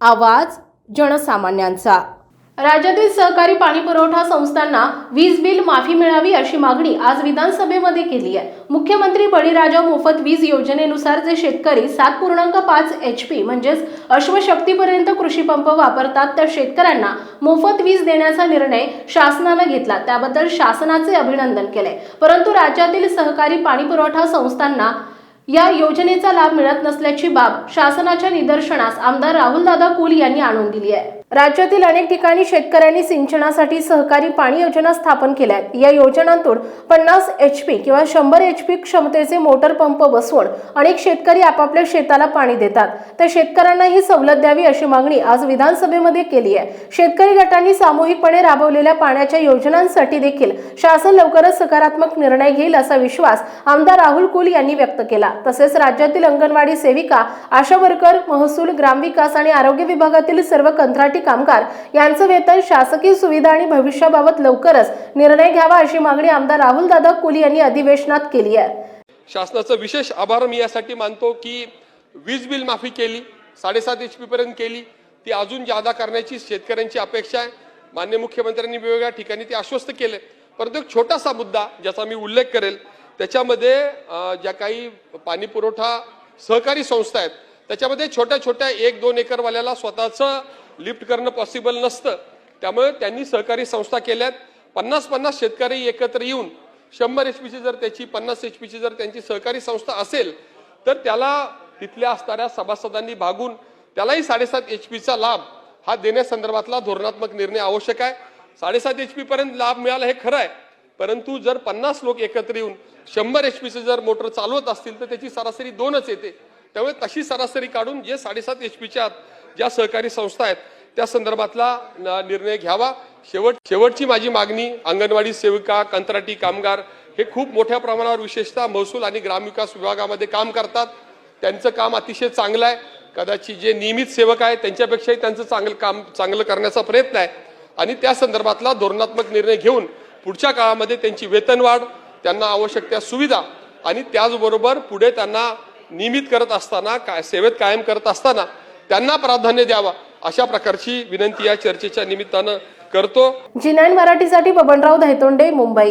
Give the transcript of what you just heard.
आवाज जनसामान्यांचा. राज्यातील सहकारी पाणी पुरवठा संस्थांना वीज बिल माफी मिळावी अशी मागणी आज विधानसभेमध्ये केली आहे. मुख्यमंत्री बळीराजा मोफत वीज योजनेनुसार जे शेतकरी सात पूर्णांक पाच एच पी म्हणजेच अश्वशक्तीपर्यंत कृषी पंप वापरतात त्या शेतकऱ्यांना मोफत वीज देण्याचा निर्णय शासनानं घेतला. त्याबद्दल शासनाचे अभिनंदन केले. परंतु राज्यातील सहकारी पाणी पुरवठा संस्थांना या योजनेचा लाभ मिळत नसल्याची बाब शासनाच्या निदर्शनास आमदार राहुलदादा कुल यांनी आणून दिली आहे. राज्यातील अनेक ठिकाणी शेतकऱ्यांनी सिंचनासाठी सहकारी पाणी योजना स्थापन केल्या आहेत या योजनांतून पन्नास एच पी किंवा शंभर एच पी क्षमतेचे मोटर पंप बसवून अनेक शेतकरी आपापल्या शेताला पाणी देतात. तर शेतकऱ्यांना ही सवलत द्यावी अशी मागणी आज विधानसभेमध्ये केली आहे. शेतकरी गटांनी सामूहिकपणे राबवलेल्या पाण्याच्या योजनांसाठी देखील शासन लवकरच सकारात्मक निर्णय घेईल असा विश्वास आमदार राहुल कुल यांनी व्यक्त केला. तसेच राज्यातील अंगणवाडी सेविका आशा वर्कर महसूल ग्रामविकास आणि आरोग्य विभागातील सर्व कंत्राटी कामगार यांचं वेतन शासकीय सुविधा आणि भविष्याबाबत लवकरच निर्णय घ्यावा अशी मागणी आमदार राहुल दादा कोली यांनी अधिवेशनात केली आहे. शासनाचं विशेष आभार मी यासाठी मानतो की वीज बिल माफी केली साडेसात एच पर्यंत केली. ती अजून जादा करण्याची शेतकऱ्यांची अपेक्षा आहे. मान्य मुख्यमंत्र्यांनी वेगवेगळ्या ठिकाणी ते आश्वस्त केले. परंतु एक छोटासा मुद्दा ज्याचा मी उल्लेख करेल त्याच्यामध्ये ज्या काही पाणी पुरवठा सहकारी संस्था आहेत त्याच्यामध्ये छोट्या छोट्या एक दोन एकरवाल्याला स्वतःचं लिफ्ट करणं पॉसिबल नसतं. त्यामुळे त्यांनी सहकारी संस्था केल्यात. पन्नास पन्नास शेतकरी एकत्र येऊन शंभर एच पीची जर त्याची पन्नास एच पीची जर त्यांची सहकारी संस्था असेल तर त्याला तिथल्या असणाऱ्या सभासदांनी भागून त्यालाही साडेसात एच पीचा लाभ हा देण्यासंदर्भातला धोरणात्मक निर्णय आवश्यक आहे. साडेसात एच पी पर्यंत लाभ मिळाला हे खरं आहे. परंतु जर पन्नास लोक एकत्र येऊन शंभर एच पीचं जर मोटर चालवत असतील तर त्याची सरासरी दोनच येते. त्यामुळे तशी सरासरी काढून जे साडेसात एच पीच्या ज्या सहकारी संस्था आहेत त्या संदर्भातला न- निर्णय घ्यावा. शेवट शेवटची माझी मागणी अंगणवाडी सेविका कंत्राटी कामगार हे खूप मोठ्या प्रमाणावर विशेषतः महसूल आणि ग्रामविकास विभागामध्ये काम करतात. त्यांचं काम अतिशय चांगलं आहे. कदाचित जे नियमित सेवक आहेत त्यांच्यापेक्षाही त्यांचं चांगलं काम चांगलं करण्याचा प्रयत्न आहे. आणि त्या संदर्भातला धोरणात्मक निर्णय घेऊन पुढच्या काळामध्ये त्यांची वेतनवाढ त्यांना आवश्यक त्या सुविधा आणि त्याचबरोबर पुढे त्यांना नियमित करत असताना काय सेवेत कायम करत असताना त्यांना प्राधान्य द्यावा अशा प्रकारची विनंती या चर्चेच्या निमित्तानं करतो. जी नाईन मराठीसाठी बबनराव धैतोंडे मुंबई.